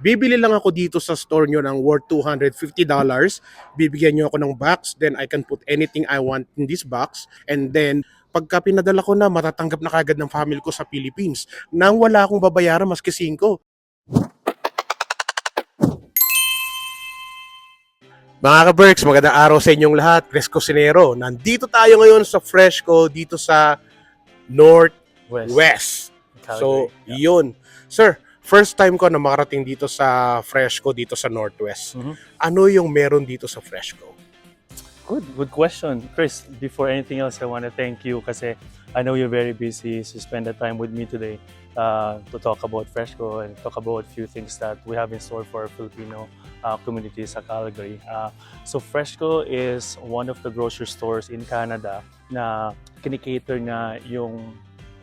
Bibili lang ako dito sa store nyo ng worth $250. Bibigyan nyo ako ng box, then I can put anything I want in this box. And then, pagka pinadala ko na, matatanggap na kagad ng family ko sa Philippines. Nang wala akong babayaran maski 5. Mga ka-Berks, magandang araw sa inyong lahat. Chris Cosinero. Nandito tayo ngayon sa Fresco, dito sa Northwest. West. So, Calgary. Yeah. yun. Sir, first time ko na makarating dito sa Fresco, dito sa Northwest. Mhm. Ano yung meron dito sa Fresco? Good, good question. Chris, before anything else, I want to thank you kasi I know you're very busy to spend the time with me today uh, to talk about Freshco and talk about a few things that we have in store for our Filipino uh, community sa Calgary. Uh, so Freshco is one of the grocery stores in Canada na kinikater na yung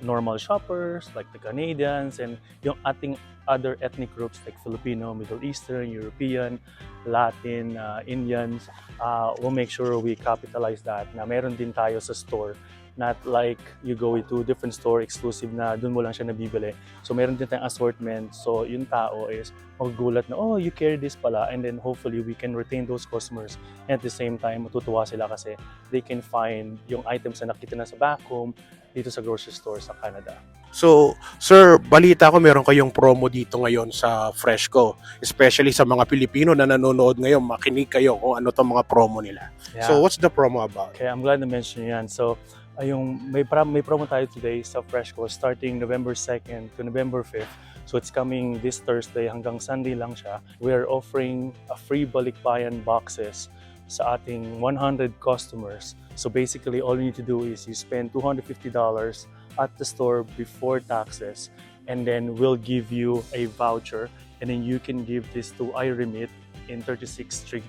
normal shoppers like the Canadians and yung ating other ethnic groups like Filipino, Middle Eastern, European, Latin, uh, Indians, uh, we'll make sure we capitalize that na meron din tayo sa store not like you go into different store exclusive na dun mo lang siya nabibili. So meron din tayong assortment. So yung tao is magugulat na, oh, you carry this pala. And then hopefully we can retain those customers. And at the same time, matutuwa sila kasi they can find yung items na nakita na sa back home dito sa grocery store sa Canada. So, sir, balita ko meron kayong promo dito ngayon sa Fresco. Especially sa mga Pilipino na nanonood ngayon, makinig kayo kung ano tong mga promo nila. So, what's the promo about? Okay, I'm glad na mention yan. So, yung may, may promo tayo today sa Freshco starting November 2nd to November 5th. So it's coming this Thursday hanggang Sunday lang siya. We are offering a free balikbayan boxes sa ating 100 customers. So basically, all you need to do is you spend $250 at the store before taxes and then we'll give you a voucher and then you can give this to iRemit in 36th Street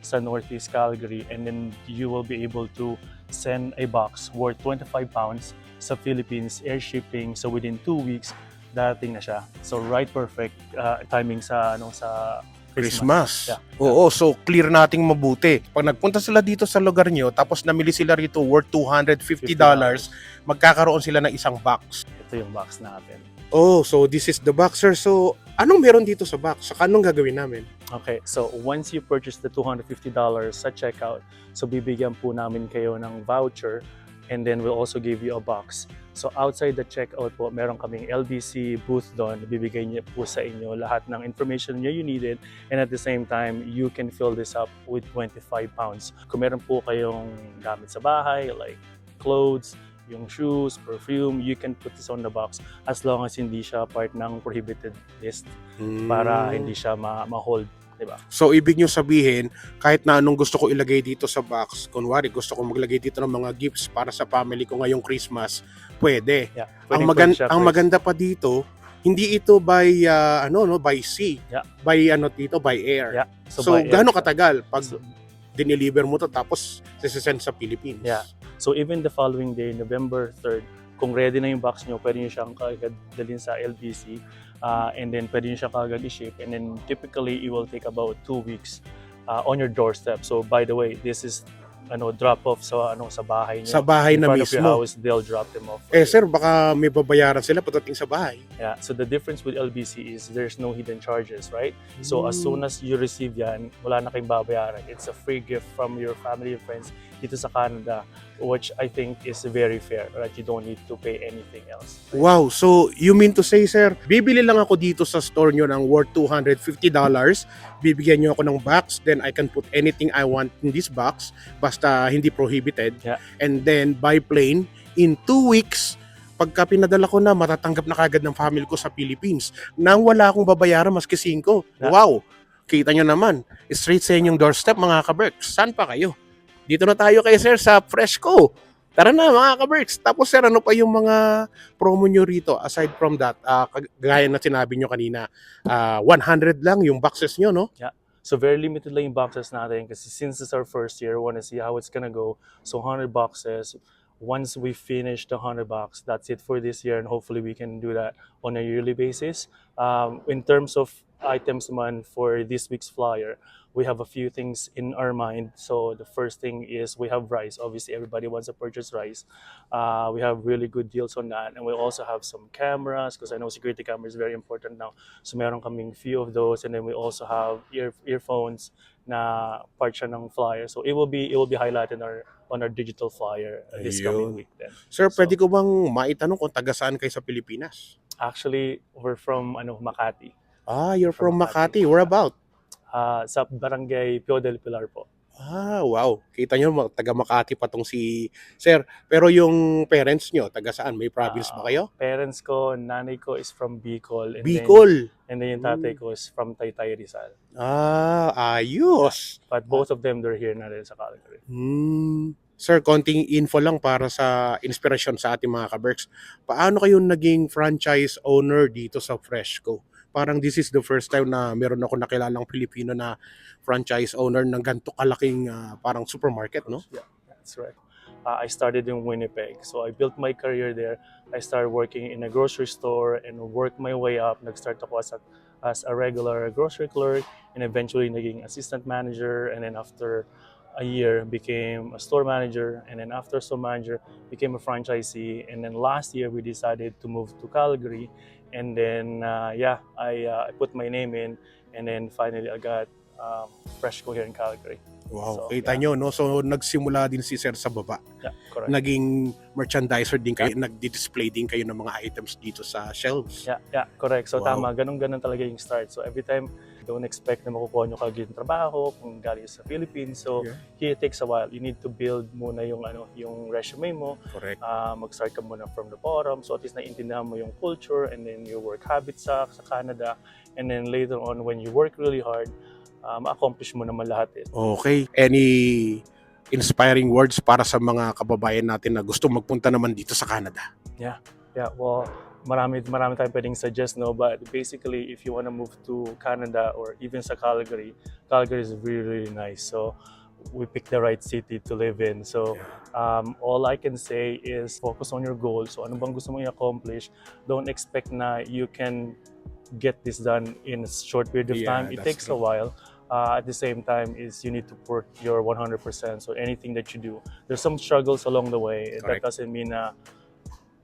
sa Northeast Calgary and then you will be able to send a box worth 25 pounds sa Philippines air shipping so within two weeks darating na siya so right perfect uh, timing sa ano sa Christmas. Yeah. Oo, so clear nating mabuti. Pag nagpunta sila dito sa lugar nyo, tapos namili sila rito worth $250, magkakaroon sila ng isang box. ito yung box natin Oh, so this is the box, sir. So, anong meron dito sa box? Saka anong gagawin namin? Okay, so once you purchase the $250 sa checkout, so bibigyan po namin kayo ng voucher and then we'll also give you a box. So outside the checkout po, meron kaming LBC booth doon. Bibigay niya po sa inyo lahat ng information niyo you needed and at the same time, you can fill this up with 25 pounds. Kung meron po kayong gamit sa bahay like clothes, yung shoes, perfume, you can put this on the box as long as hindi siya part ng prohibited list para Hmm. hindi siya ma- ma-hold, di ba? So, ibig nyo sabihin, kahit na anong gusto ko ilagay dito sa box, kunwari gusto ko maglagay dito ng mga gifts para sa family ko ngayong Christmas, pwede. Yeah. ang, magan- pwede siya, ang maganda pa dito, hindi ito by ah, ano no by sea Yeah. by ano dito by air Yeah. so, air gaano katagal pag So, dineliver mo to tapos sisend sa Philippines Yeah. so even the following day, November 3rd, kung ready na yung box nyo, pwede nyo siyang kagad dalhin sa LBC uh, and then pwede nyo siyang kagad i-ship and then typically it will take about two weeks uh, on your doorstep. So by the way, this is ano drop off sa ano sa bahay niyo. sa bahay In na of your mismo house, they'll drop them off. eh sir baka may babayaran sila pagdating sa bahay Yeah, so the difference with LBC is there's no hidden charges, right? So as Hmm. soon as you receive yan, wala na kayong babayaran. It's a free gift from your family and friends dito sa Canada, which I think is very fair, right? You don't need to pay anything else. Wow, so you mean to say sir, bibili lang ako dito sa store nyo ng worth $250, bibigyan nyo ako ng box, then I can put anything I want in this box, basta hindi prohibited. Yeah. And then by plane, in two weeks, pagka pinadala ko na, matatanggap na kagad ng family ko sa Philippines. Nang wala akong babayaran maski 5. Yeah. Wow! Kita nyo naman, straight sa inyong doorstep mga kaberks. Saan pa kayo? Dito na tayo kay sir sa Fresco. Tara na mga kaberks. Tapos sir, ano pa yung mga promo nyo rito aside from that? kag- gaya na sinabi nyo kanina, ah, 100 lang yung boxes nyo, no? So very limited lang yung boxes natin kasi since it's our first year, we want to see how it's gonna go. So 100 boxes, once we finish the 100 box, that's it for this year, and hopefully we can do that on a yearly basis. Um, in terms of items man for this week's flyer, we have a few things in our mind. So the first thing is we have rice. Obviously, everybody wants to purchase rice. Uh, we have really good deals on that, and we also have some cameras because I know security camera is very important now. So meron kaming few of those, and then we also have ear earphones na part siya ng flyer. So it will be it will be highlighted on our on our digital flyer uh, this coming Ayun. week. Then Sir, So- pwede ko bang maitanong kung taga saan kayo sa Pilipinas? actually we're from ano Makati, Ah, you're from, From Makati. Makati. Where about? Uh, sa barangay Pio del Pilar po. Ah, wow. Kita nyo, taga Makati pa tong si Sir. Pero yung parents nyo, taga saan? May province ba Ah, kayo? Parents ko, nanay ko is from Bicol. And Bicol. Then, and then yung tatay ko is from Taytay Rizal. Ah, ayos. But both of them, they're here na rin sa Calgary. Hmm. Sir, konting info lang para sa inspirasyon sa ating mga kaberks. Paano kayo naging franchise owner dito sa Freshco? Parang this is the first time na meron ako nakilalang Pilipino na franchise owner ng ganito kalaking ah, parang supermarket, no? Yeah, that's right. Uh, I started in Winnipeg. So I built my career there. I started working in a grocery store and worked my way up. Nag-start ako as a, as a regular grocery clerk and eventually naging assistant manager. And then after a year, became a store manager. And then after store manager, became a franchisee. And then last year, we decided to move to Calgary. And then, uh, yeah, I, uh, I put my name in. And then finally, I got um, Freshco here in Calgary. Wow, So, kita nyo, no? So, nagsimula din si Sir sa baba. Yeah, correct. Naging merchandiser din kayo, nagdi-display din kayo ng mga items dito sa shelves. Yeah, yeah, correct. So Wow. tama, ganun-ganun talaga yung start. So every time, don't expect na makukuha nyo kagad yung trabaho kung galing sa Philippines. So Yeah. it takes a while. You need to build muna yung ano, yung resume mo. Correct. Ah, mag-start ka muna from the bottom. So at least naiintindihan mo yung culture and then your work habits sa, sa Canada. And then later on, when you work really hard, uh, ma-accomplish mo naman lahat eh. Okay. Any inspiring words para sa mga kababayan natin na gusto magpunta naman dito sa Canada? Yeah, well, marami marami tayong pwedeng suggest no, but basically if you want to move to Canada or even sa Calgary, Calgary is really really nice. So we picked the right city to live in. So um, all I can say is focus on your goals. So ano bang gusto mong i-accomplish? Don't expect na you can get this done in a short period of Yeah, time. It takes a while. Uh, at the same time, is you need to put your 100%. So anything that you do, there's some struggles along the way. Correct. That doesn't mean na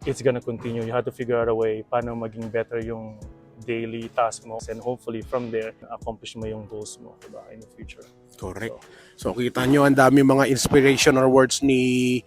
it's gonna continue. You have to figure out a way paano maging better yung daily task mo and hopefully from there accomplish mo yung goals mo diba, in the future. Correct. So kita nyo, ang dami mga inspirational words ni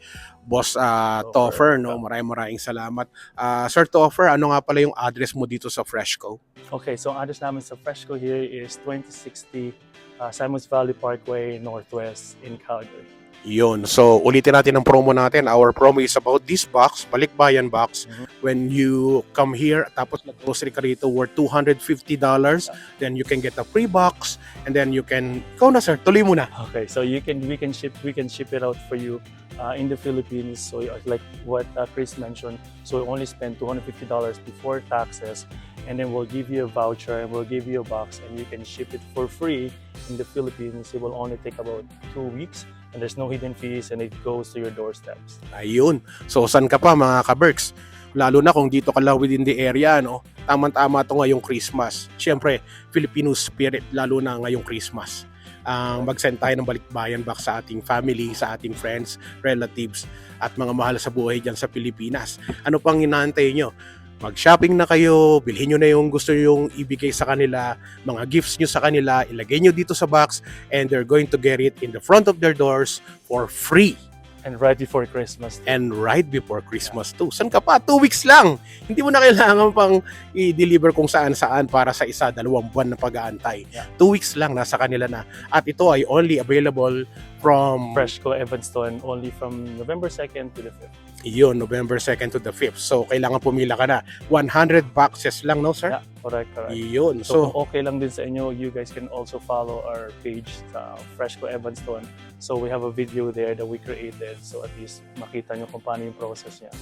Boss ah, Toffer. Toffer, No? Maraming maraming salamat. Ah, Sir Toffer, ano nga pala yung address mo dito sa Freshco? Okay, so ang address namin sa Fresco here is 2060 uh, Simons Valley Parkway Northwest in Calgary. Yun. So, ulitin natin ang promo natin. Our promo is about this box, Balikbayan box. Mhm. When you come here, tapos nag-grocery ka rito worth $250, then you can get a free box and then you can... Ikaw na sir, tuloy mo na. Okay, so you can we can ship we can ship it out for you uh, in the Philippines. So uh, like what uh, Chris mentioned, so we only spend two hundred fifty dollars before taxes, and then we'll give you a voucher and we'll give you a box, and you can ship it for free in the Philippines. It will only take about two weeks, and there's no hidden fees, and it goes to your doorsteps. Ayun. So, saan ka pa mga ka-Berks? Lalo na kung dito ka lang within the area, no? Tama-tama to ngayong Christmas. Siyempre, Filipino spirit, lalo na ngayong Christmas. Ang mag-send tayo ng balikbayan back sa ating family, sa ating friends, relatives, at mga mahal sa buhay dyan sa Pilipinas. Ano pang inaantay nyo? Mag-shopping na kayo, bilhin nyo na yung gusto yung ibigay sa kanila, mga gifts nyo sa kanila, ilagay nyo dito sa box, and they're going to get it in the front of their doors for free And right before Christmas, and right before Christmas too. San ka pa? Two weeks lang. Hindi mo na kailangan pang i-deliver kung saan-saan para sa isa, dalawang buwan na pag-aantay. Yeah. Two weeks lang, nasa kanila na. At ito ay only available from Freshco Evanston only from November 2nd to the 5th. Yun, November 2nd to the 5th. So, kailangan pumila ka na. 100 boxes lang, no, sir? Yeah, correct, correct. Yun. So, So, okay lang din sa inyo, you guys can also follow our page sa Freshco Evanston. So we have a video there that we created so at least makita nyo kung paano yung process niya.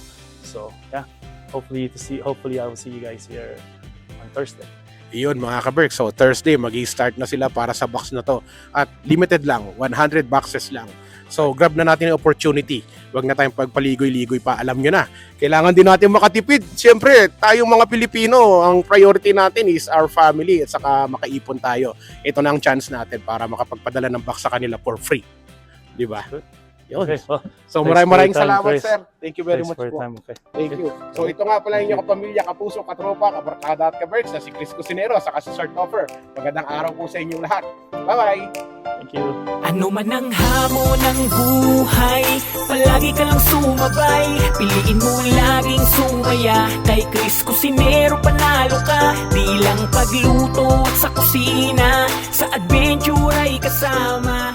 So yeah, hopefully to see hopefully I will see you guys here on Thursday. Yun mga ka So Thursday, mag start na sila para sa box na to. At limited lang, 100 boxes lang. So, grab na natin yung opportunity. Huwag na tayong pagpaligoy-ligoy pa. Alam nyo na. Kailangan din natin makatipid. Siyempre, tayong mga Pilipino, ang priority natin is our family at saka makaipon tayo. Ito na ang chance natin para makapagpadala ng box sa kanila for free. Di ba? Yun. Okay. Well, So, maraming maraming salamat, Chris. sir. Thank you very thanks much for your po. time. Okay. Thank you. So ito nga pala yung kapamilya, kapuso, katropa, kabarkada at kaberks na si Chris Cusinero sa si Sir Topper. Magandang araw po sa inyong lahat. Bye-bye! Thank you. Ano man ang hamon ng buhay Palagi ka lang sumabay Piliin mo laging sumaya Kay Chris Cusinero panalo ka Di lang pagluto at sa kusina Sa adventure ay kasama